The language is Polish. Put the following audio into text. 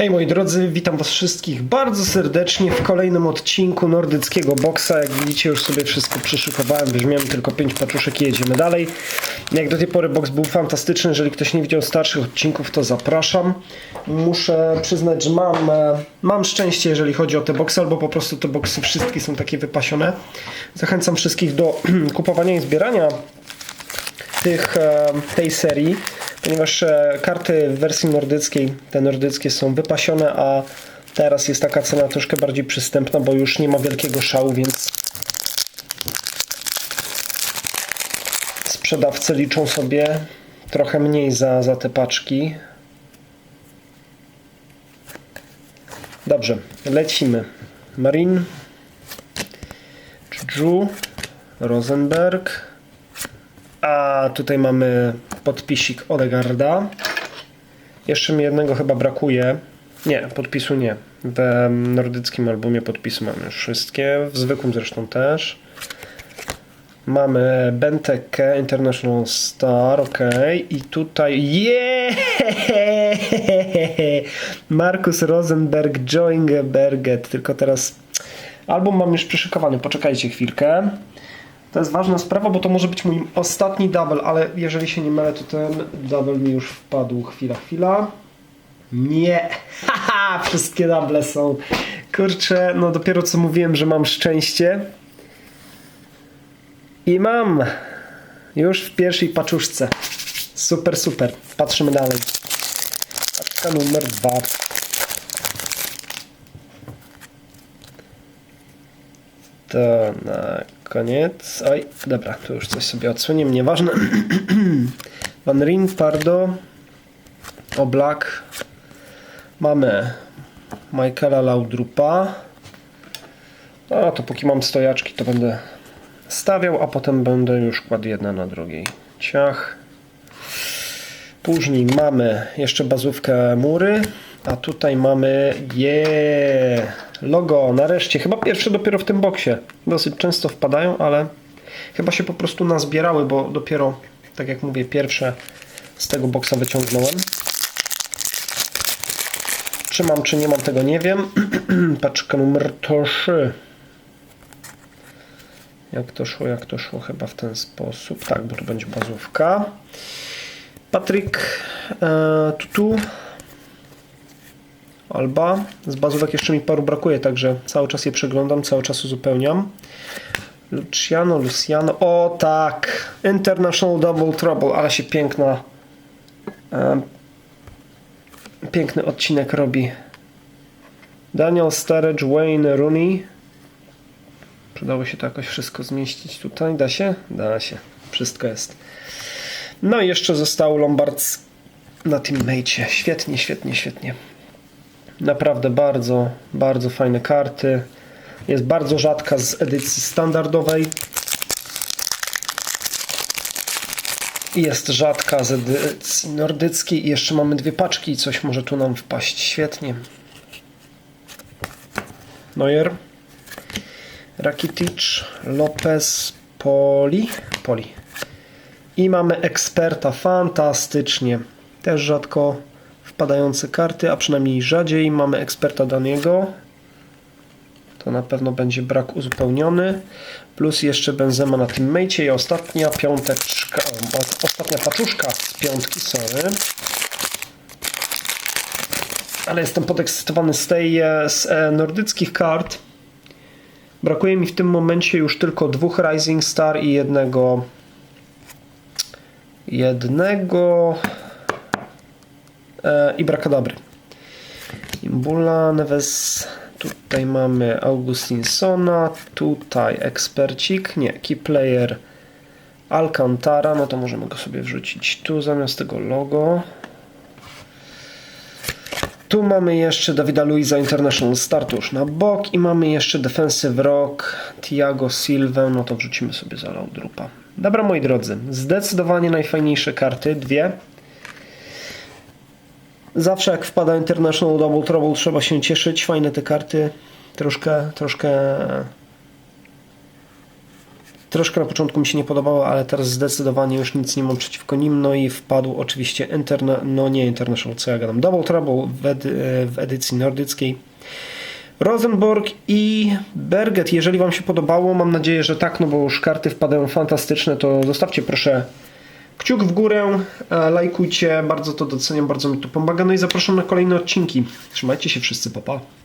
Hej moi drodzy, witam was wszystkich bardzo serdecznie w kolejnym odcinku nordyckiego boksa. Jak widzicie już sobie wszystko przyszykowałem, weźmiemy tylko 5 paczuszek i jedziemy dalej. Jak do tej pory boks był fantastyczny, jeżeli ktoś nie widział starszych odcinków to zapraszam. Muszę przyznać, że mam, e, mam szczęście jeżeli chodzi o te boksy, albo po prostu te boksy wszystkie są takie wypasione. Zachęcam wszystkich do kupowania i zbierania tych, e, tej serii, ponieważ e, karty w wersji nordyckiej, te nordyckie są wypasione, a teraz jest taka cena troszkę bardziej przystępna, bo już nie ma wielkiego szału, więc sprzedawcy liczą sobie trochę mniej za, za te paczki. Dobrze, lecimy. Marin, Juju, Rosenberg, a tutaj mamy podpisik Odegarda. Jeszcze mi jednego chyba brakuje. Nie, podpisu nie. W nordyckim albumie podpisu mamy już wszystkie. W zwykłym zresztą też. Mamy Benteke International Star, ok. I tutaj. Yeah! Markus Rosenberg, Joingeberget. Tylko teraz album mam już przyszykowany. Poczekajcie chwilkę. To jest ważna sprawa, bo to może być mój ostatni double, ale jeżeli się nie mylę, to ten double mi już wpadł. Chwila, chwila. Nie! Haha! Wszystkie double są. Kurczę, no dopiero co mówiłem, że mam szczęście. I mam! Już w pierwszej paczuszce. Super, super. Patrzymy dalej. Paczka numer dwa. To na koniec. Oj, dobra, tu już coś sobie odsłonię, nieważne. Van Ryn, Pardo, Oblak. Mamy Michaela Laudrupa. A to póki mam stojaczki, to będę stawiał, a potem będę już kładł jedna na drugiej. Ciach. Później mamy jeszcze bazówkę mury, a tutaj mamy je logo, nareszcie, chyba pierwsze dopiero w tym boksie. Dosyć często wpadają, ale chyba się po prostu nazbierały, bo dopiero, tak jak mówię, pierwsze z tego boksa wyciągnąłem. Czy mam, czy nie mam, tego nie wiem. Paczka numer 3. Jak to szło, jak to szło? Chyba w ten sposób. Tak, bo tu będzie bazówka. Patryk e, Tutu. Alba. Z bazówek jeszcze mi paru brakuje, także cały czas je przeglądam, cały czas uzupełniam. Luciano, Luciano. O tak! International Double Trouble, ale się piękna. E, piękny odcinek robi. Daniel Sturridge, Wayne Rooney. Przydało się to jakoś wszystko zmieścić tutaj. Da się? Da się. Wszystko jest. No i jeszcze został Lombards na teammate. Świetnie, świetnie, świetnie. Naprawdę bardzo, bardzo fajne karty. Jest bardzo rzadka z edycji standardowej. Jest rzadka z edycji nordyckiej. I jeszcze mamy dwie paczki i coś może tu nam wpaść. Świetnie. Neuer. Rakitic. Lopez. Poli. Poli. I mamy eksperta. Fantastycznie. Też rzadko wpadające karty, a przynajmniej rzadziej. Mamy eksperta Daniego. To na pewno będzie brak uzupełniony. Plus jeszcze Benzema na teammate i ostatnia piąteczka, ostatnia paczuszka z piątki, sorry. Ale jestem podekscytowany z tej z nordyckich kart. Brakuje mi w tym momencie już tylko dwóch Rising Star i jednego jednego e, i Brakadabry. Imbula, Neves, tutaj mamy Augustinsona, tutaj ekspercik, nie, key player Alcantara, no to możemy go sobie wrzucić tu zamiast tego logo. Tu mamy jeszcze Dawida Luiza International Start już na bok i mamy jeszcze Defensive Rock, Tiago Silva, no to wrzucimy sobie za Laudrupa. Dobra moi drodzy, zdecydowanie najfajniejsze karty, dwie. Zawsze jak wpada International Double Trouble trzeba się cieszyć, fajne te karty, troszkę, troszkę Troszkę na początku mi się nie podobało, ale teraz zdecydowanie już nic nie mam przeciwko nim. No i wpadł oczywiście Interna, no nie International, co ja gadam, Double Trouble w, edy, w edycji nordyckiej. Rosenborg i Berget. Jeżeli Wam się podobało, mam nadzieję, że tak, no bo już karty wpadają fantastyczne, to zostawcie proszę kciuk w górę, e, lajkujcie, bardzo to doceniam, bardzo mi to pomaga. No i zapraszam na kolejne odcinki. Trzymajcie się wszyscy, papa. Pa.